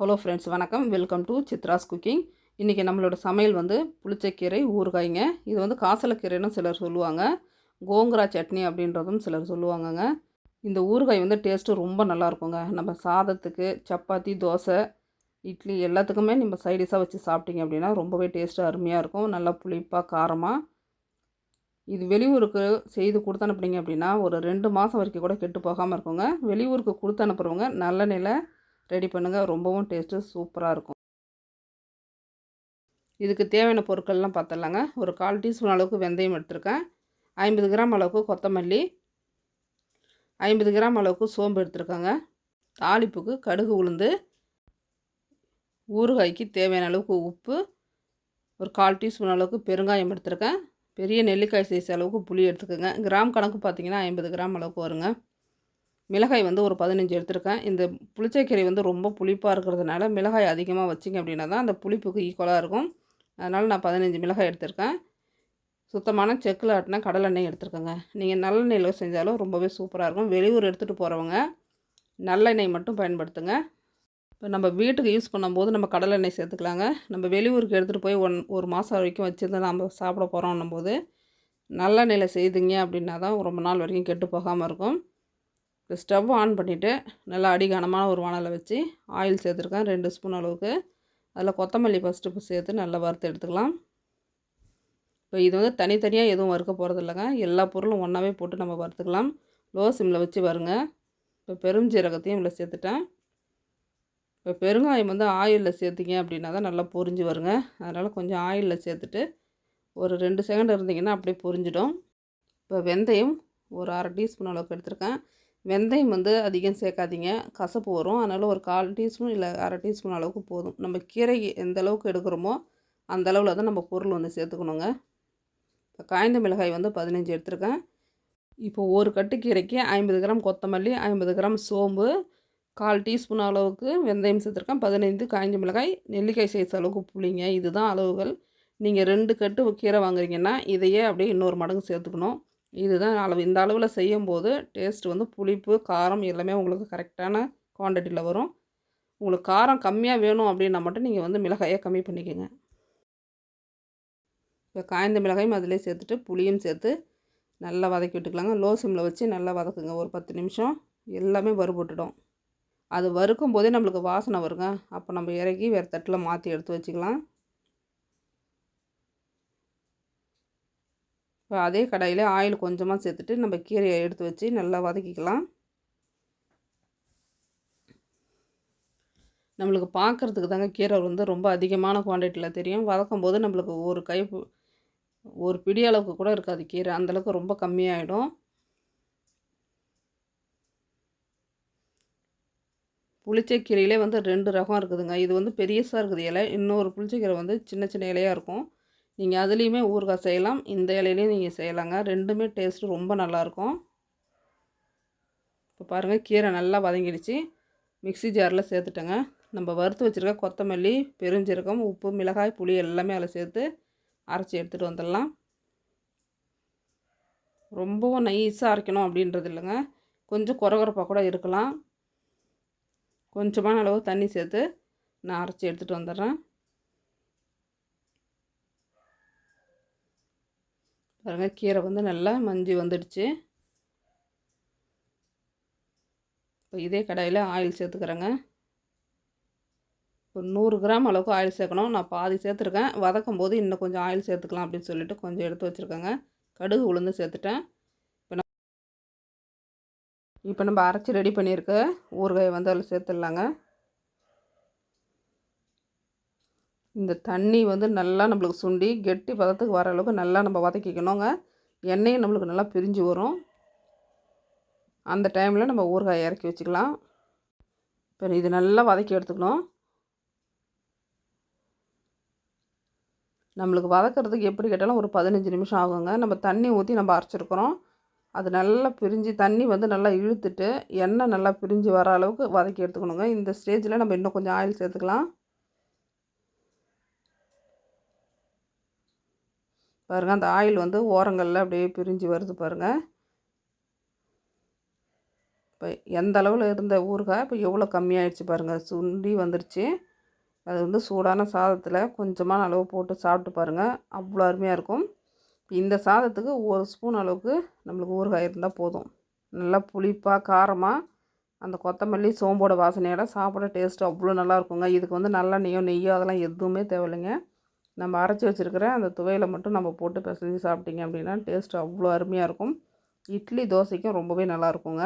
Hello friends வணக்கம். Welcome to Chitra's cooking இன்றைக்கி நம்மளோட சமையல் வந்து புளிச்சக்கீரை ஊறுகாய்ங்க. இது வந்து காசலக்கீரைன்னு சிலர் சொல்லுவாங்க. கோங்குரா சட்னி அப்படின்றதும் சிலர் சொல்லுவாங்கங்க. இந்த ஊறுகாய் வந்து டேஸ்ட்டு ரொம்ப நல்லா இருக்குங்க நம்ம சாதத்துக்கு சப்பாத்தி தோசை இட்லி எல்லாத்துக்குமே நம்ம சைடிஷாக வச்சு சாப்பிட்டீங்க அப்படின்னா ரொம்பவே டேஸ்ட்டு அருமையாக இருக்கும். நல்லா புளிப்பாக காரமாக இது வெளியூருக்கு செய்து கொடுத்து அனுப்புனீங்க அப்படின்னா ஒரு ரெண்டு மாதம் வரைக்கும் கூட கெட்டு போகாமல் இருக்குங்க. வெளியூருக்கு கொடுத்து அனுப்புகிறவங்க நிலை ரெடி பண்ணுங்கள் ரொம்பவும் டேஸ்ட்டு சூப்பராக இருக்கும். இதுக்கு தேவையான பொருட்கள்லாம் பார்த்துடலாங்க ஒரு கால் டீஸ்பூன் அளவுக்கு வெந்தயம் எடுத்திருக்கேன். ஐம்பது கிராம் அளவுக்கு கொத்தமல்லி ஐம்பது கிராம் அளவுக்கு சோம்பு எடுத்திருக்காங்க. தாளிப்புக்கு கடுகு உளுந்து ஊறுகாய்க்கு தேவையான அளவுக்கு உப்பு ஒரு கால் டீஸ்பூன் அளவுக்கு பெருங்காயம் எடுத்திருக்கேன். பெரிய நெல்லிக்காய் சைஸ் அளவுக்கு புளி எடுத்துக்கோங்க. கிராம் கணக்கு பார்த்தீங்கன்னா ஐம்பது கிராம் அளவுக்கு வருங்க. மிளகாய் வந்து ஒரு பதினஞ்சு எடுத்திருக்கேன். இந்த புளிச்சக்கீரை வந்து ரொம்ப புளிப்பாக இருக்கிறதுனால மிளகாய் அதிகமாக வச்சிங்க அப்படின்னா தான் அந்த புளிப்புக்கு ஈக்குவலாக இருக்கும். அதனால் நான் பதினஞ்சு மிளகாய் எடுத்திருக்கேன். சுத்தமான செக்கில் ஆட்டின கடலெண்ணெய் எடுத்துருக்கோங்க. நீங்கள் நல்லெண்ணெயில் செஞ்சாலும் ரொம்பவே சூப்பராக இருக்கும். வெளியூர் எடுத்துகிட்டு போகிறவங்க நல்லெண்ணெய் மட்டும் பயன்படுத்துங்க. இப்போ நம்ம வீட்டுக்கு யூஸ் பண்ணும்போது நம்ம கடலெண்ணெய் சேர்த்துக்கலாங்க. நம்ம வெளியூருக்கு எடுத்துகிட்டு போய் ஒன் ஒரு மாதம் வரைக்கும் வச்சுருந்து நம்ம சாப்பிட போகிறோன்னும் போது நல்லெண்ணெயில் செய்துங்க அப்படின்னா தான் ரொம்ப நாள் வரைக்கும் கெட்டு போகாமல் இருக்கும். ஸ்டவ் ஆன் பண்ணிவிட்டு நல்லா அடிகனமான ஒரு வானலை வச்சு ஆயில் சேர்த்துருக்கேன் ரெண்டு ஸ்பூன் அளவுக்கு. அதில் கொத்தமல்லி ஃபஸ்ட்டு சேர்த்து நல்லா வறுத்து எடுத்துக்கலாம். இப்போ இது வந்து தனித்தனியாக எதுவும் வறுக்க போகிறது இல்லைங்க. எல்லா பொருளும் ஒன்றாவே போட்டு நம்ம வறுத்துக்கலாம். லோ சிம்மில் வச்சு வருங்க இப்போ பெருஞ்சீரகத்தையும் இதில் சேர்த்துட்டேன். இப்போ பெருங்காயம் வந்து ஆயிலில் சேர்த்திங்க அப்படின்னா தான் நல்லா பொரிஞ்சு வருங்க. அதனால் கொஞ்சம் ஆயிலில் சேர்த்துட்டு ஒரு ரெண்டு செகண்ட் இருந்திங்கன்னா அப்படியே பொரிஞ்சிடும். இப்போ வெந்தயம் ஒரு அரை டீஸ்பூன் அளவுக்கு எடுத்திருக்கேன். வெந்தயம் வந்து அதிகம் சேர்க்காதீங்க. கசப்பு வரும். அதனால் ஒரு கால் டீஸ்பூன் இல்லை அரை டீஸ்பூன் அளவுக்கு போதும். நம்ம கீரை எந்த அளவுக்கு எடுக்கிறோமோ அந்த அளவில் தான் நம்ம பொருள் வந்து சேர்த்துக்கணுங்க. இப்போ காய்ந்த மிளகாய் வந்து பதினஞ்சு எடுத்திருக்கேன். இப்போ ஒரு கட்டு கீரைக்கு ஐம்பது கிராம் கொத்தமல்லி ஐம்பது கிராம் சோம்பு கால் டீஸ்பூன் அளவுக்கு வெந்தயம் சேர்த்துருக்கேன். பதினைந்து காய்ஞ்ச மிளகாய் நெல்லிக்காய் சைஸ் அளவுக்கு புளிங்க. இதுதான் அளவுகள். நீங்கள் ரெண்டு கட்டு கீரை வாங்குறீங்கன்னா இதையே அப்படியே இன்னொரு மடங்கு சேர்த்துக்கணும். இதுதான் அளவு இந்த அளவில் செய்யும்போது டேஸ்ட் வந்து புளிப்பு காரம் எல்லாமே உங்களுக்கு கரெக்டான குவான்டிட்டியில் வரும். உங்களுக்கு காரம் கம்மியாக வேணும் அப்படின்னா மட்டும் நீங்கள் வந்து மிளகாயை கம்மி பண்ணிக்கோங்க. இப்போ காய்ந்த மிளகாயும் அதிலே சேர்த்துட்டு புளியும் சேர்த்து நல்லா வதக்கி விட்டுக்கலாங்க. லோ சிம்மில் வச்சு நல்லா வதக்குங்க. ஒரு பத்து நிமிஷம் எல்லாமே வறுபட்டுடும். அது வறுக்கும் போதே நம்மளுக்கு வாசனை வருங்க. அப்போ நம்ம இறக்கி வேறு தட்டில் மாற்றி எடுத்து வச்சுக்கலாம். இப்போ அதே கடாயில் ஆயில் கொஞ்சமாக சேர்த்துட்டு நம்ம கீரையை எடுத்து வச்சு நல்லா வதக்கிக்கலாம். நம்மளுக்கு பார்க்குறதுக்கு தாங்க கீரை வந்து ரொம்ப அதிகமான குவான்டிட்டியில் தெரியும். வதக்கும் போது நம்மளுக்கு ஒரு கை ஒரு பிடி அளவுக்கு கூட இருக்காது கீரை. அந்தளவுக்கு ரொம்ப கம்மியாயிடும். புளிச்சக்கீரையிலே வந்து ரெண்டு ரகம் இருக்குதுங்க. இது வந்து பெரியசாக இருக்குது இலை. இன்னொரு புளிச்சக்கீரை வந்து சின்ன சின்ன இலையாக இருக்கும். நீங்கள் அதுலேயுமே ஊறுகாய் செய்யலாம். இந்த இலையிலையும் நீங்கள் செய்யலாங்க. ரெண்டுமே டேஸ்ட்டு ரொம்ப நல்லாயிருக்கும். இப்போ பாருங்கள் கீரை நல்லா வதங்கிடுச்சு. மிக்சி ஜாரில் சேர்த்துட்டேங்க. நம்ம வறுத்து வச்சுருக்க கொத்தமல்லி பெருஞ்சீரகம் உப்பு மிளகாய் புளி எல்லாமே அதில் சேர்த்து அரைச்சி எடுத்துகிட்டு வந்துடலாம். ரொம்பவும் நைஸாக அரைக்கணும் அப்படின்றது இல்லைங்க. கொஞ்சம் குறகுறப்பாக கூட இருக்கலாம். கொஞ்சமான அளவு தண்ணி சேர்த்து நான் அரைச்சி எடுத்துகிட்டு வந்துடுறேன். பாருங்கள் கீரை வந்து நல்லா மஞ்சி வந்துடுச்சு. இப்போ இதே கடாயில் ஆயில் சேர்த்துக்கிறேங்க. ஒரு நூறு கிராம் அளவுக்கு ஆயில் சேர்க்கணும். நான் பாதி சேர்த்துருக்கேன். வதக்கும் போது இன்னும் கொஞ்சம் ஆயில் சேர்த்துக்கலாம் அப்படின்னு சொல்லிட்டு கொஞ்சம் எடுத்து வச்சுருக்கேங்க. கடுகு உளுந்து சேர்த்துட்டேன். இப்போ நம்ம இப்போ நம்ம அரைச்சி ரெடி பண்ணியிருக்க ஊறுகாயை வந்து அதில் சேர்த்துடலாங்க. இந்த தண்ணி வந்து நல்லா நம்மளுக்கு சுண்டி கெட்டி பதத்துக்கு வர அளவுக்கு நல்லா நம்ம வதக்கிக்கணுங்க. எண்ணெயும் நம்மளுக்கு நல்லா பிரிஞ்சு வரும். அந்த டைமில் நம்ம ஊறுகாய் இறக்கி வச்சுக்கலாம். இப்போ இது நல்லா வதக்கி எடுத்துக்கணும். நம்மளுக்கு வதக்கிறதுக்கு எப்படி கேட்டாலும் ஒரு பதினஞ்சு நிமிஷம் ஆகுங்க. நம்ம தண்ணி ஊற்றி நம்ம அரைச்சிருக்கிறோம். அது நல்லா பிரிஞ்சு தண்ணி வந்து நல்லா இழுத்துட்டு எண்ணெய் நல்லா பிரிஞ்சு வர அளவுக்கு வதக்கி எடுத்துக்கணுங்க. இந்த ஸ்டேஜில் நம்ம இன்னும் கொஞ்சம் ஆயில் சேர்த்துக்கலாம். பாருங்கள் அந்த ஆயில் வந்து ஓரங்களில் அப்படியே பிரிஞ்சு வருது பாருங்கள் இப்போ எந்த அளவில் இருந்த ஊறுகாய் இப்போ எவ்வளோ கம்மியாயிடுச்சு பாருங்கள் சுண்டி வந்துருச்சு. அது வந்து சூடான சாதத்தில் கொஞ்சமான அளவு போட்டு சாப்பிட்டு பாருங்கள் அவ்வளோ அருமையாக இருக்கும். இந்த சாதத்துக்கு ஒரு ஸ்பூன் அளவுக்கு நம்மளுக்கு ஊறுகாய் இருந்தால் போதும். நல்லா புளிப்பாக காரமாக அந்த கொத்தமல்லி சோம்போட வாசனையோட சாப்பிட டேஸ்ட்டு அவ்வளோ நல்லா இருக்குங்க. இதுக்கு வந்து நல்லெண்ணெயோ நெய்யோ அதெல்லாம் எதுவுமே தேவையில்லைங்க. நம்ம அரைச்சி வச்சுருக்கிற அந்த துவையில் மட்டும் நம்ம போட்டு பிசைஞ்சு சாப்பிட்டீங்க அப்படின்னா டேஸ்ட்டு அவ்வளோ அருமையாக இருக்கும். இட்லி தோசைக்கும் ரொம்பவே நல்லாயிருக்குங்க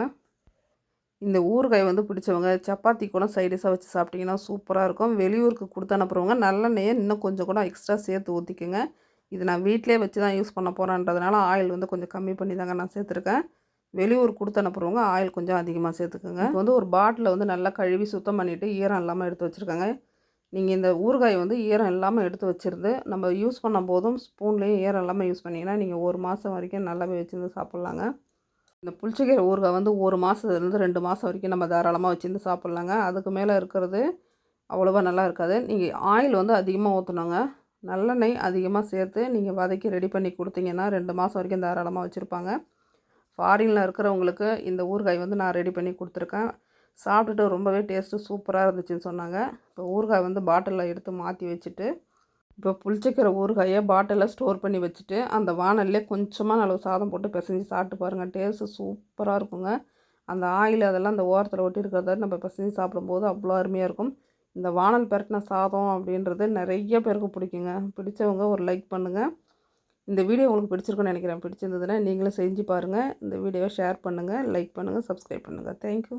இந்த ஊறுகாய் வந்து பிடிச்சவங்க சப்பாத்தி கூட சைடிஷாக வச்சு சாப்பிட்டிங்கன்னா சூப்பராக இருக்கும். வெளியூருக்கு கொடுத்து அனுப்புகிறவங்க நல்லெண்ணெயை இன்னும் கொஞ்சம் கூட எக்ஸ்ட்ரா சேர்த்து ஊற்றிக்குங்க இது நான் வீட்டிலே வச்சு தான் யூஸ் பண்ண போகிறேன்றதுனால ஆயில் வந்து கொஞ்சம் கம்மி பண்ணி தாங்க நான் சேர்த்துருக்கேன். வெளியூர் கொடுத்து அனுப்புகிறவங்க ஆயில் கொஞ்சம் அதிகமாக சேர்த்துக்குங்க. வந்து ஒரு பாட்டில் வந்து நல்லா கழுவி சுத்தம் பண்ணிவிட்டு ஈரம் இல்லாமல் எடுத்து வச்சுருக்காங்க. நீங்கள் இந்த ஊறுகாய் வந்து ஈரம் இல்லாமல் எடுத்து வச்சுருந்து நம்ம யூஸ் பண்ணும் போதும் ஸ்பூன்லேயும் ஈரம் இல்லாமல் யூஸ் பண்ணிங்கன்னா நீங்கள் ஒரு மாதம் வரைக்கும் நல்லாவே வச்சுருந்து சாப்பிட்லாங்க. இந்த புளிச்சக்கீரை ஊறுகாய் வந்து ஒரு மாதத்துலேருந்து ரெண்டு மாதம் வரைக்கும் நம்ம தாராளமாக வச்சுருந்து சாப்பிட்லாங்க. அதுக்கு மேலே இருக்கிறது அவ்வளோவா நல்லா இருக்காது. நீங்கள் ஆயில் வந்து அதிகமாக ஊற்றணுங்க நல்லெண்ணெய் அதிகமாக சேர்த்து நீங்கள் வதக்கி ரெடி பண்ணி கொடுத்தீங்கன்னா ரெண்டு மாதம் வரைக்கும் தாராளமாக வச்சுருப்பாங்க. ஃபாரினில் இருக்கிறவங்களுக்கு இந்த ஊறுகாய் வந்து நான் ரெடி பண்ணி கொடுத்துருக்கேன். சாப்பிட்டுட்டு ரொம்பவே டேஸ்ட்டு சூப்பராக இருந்துச்சுன்னு சொன்னாங்க. இப்போ ஊறுகாய் வந்து பாட்டிலில் எடுத்து மாற்றி வச்சுட்டு இப்போ புளிச்சிக்கிற ஊறுகாயை பாட்டிலில் ஸ்டோர் பண்ணி வச்சுட்டு அந்த வானல்லே கொஞ்சமாக அளவு சாதம் போட்டு பிசைஞ்சு சாப்பிட்டு பாருங்கள் டேஸ்ட்டு சூப்பராக இருக்குங்க. அந்த ஆயில் அதெல்லாம் அந்த ஓரத்தில் ஒட்டி இருக்கிறத நம்ம பிசைஞ்சு சாப்பிடும்போது அவ்வளோ அருமையாக இருக்கும். இந்த வானல் பரட்டின சாதம் அப்படின்றது நிறைய பேருக்கு பிடிக்குங்க. பிடிச்சவங்க ஒரு லைக் பண்ணுங்கள் இந்த வீடியோ உங்களுக்கு பிடிச்சிருக்குன்னு நினைக்கிறேன். பிடிச்சிருந்ததுன்னா நீங்களும் செஞ்சு பாருங்கள் இந்த வீடியோவை ஷேர் பண்ணுங்கள் லைக் பண்ணுங்கள் சப்ஸ்கிரைப் பண்ணுங்கள் தேங்க்யூ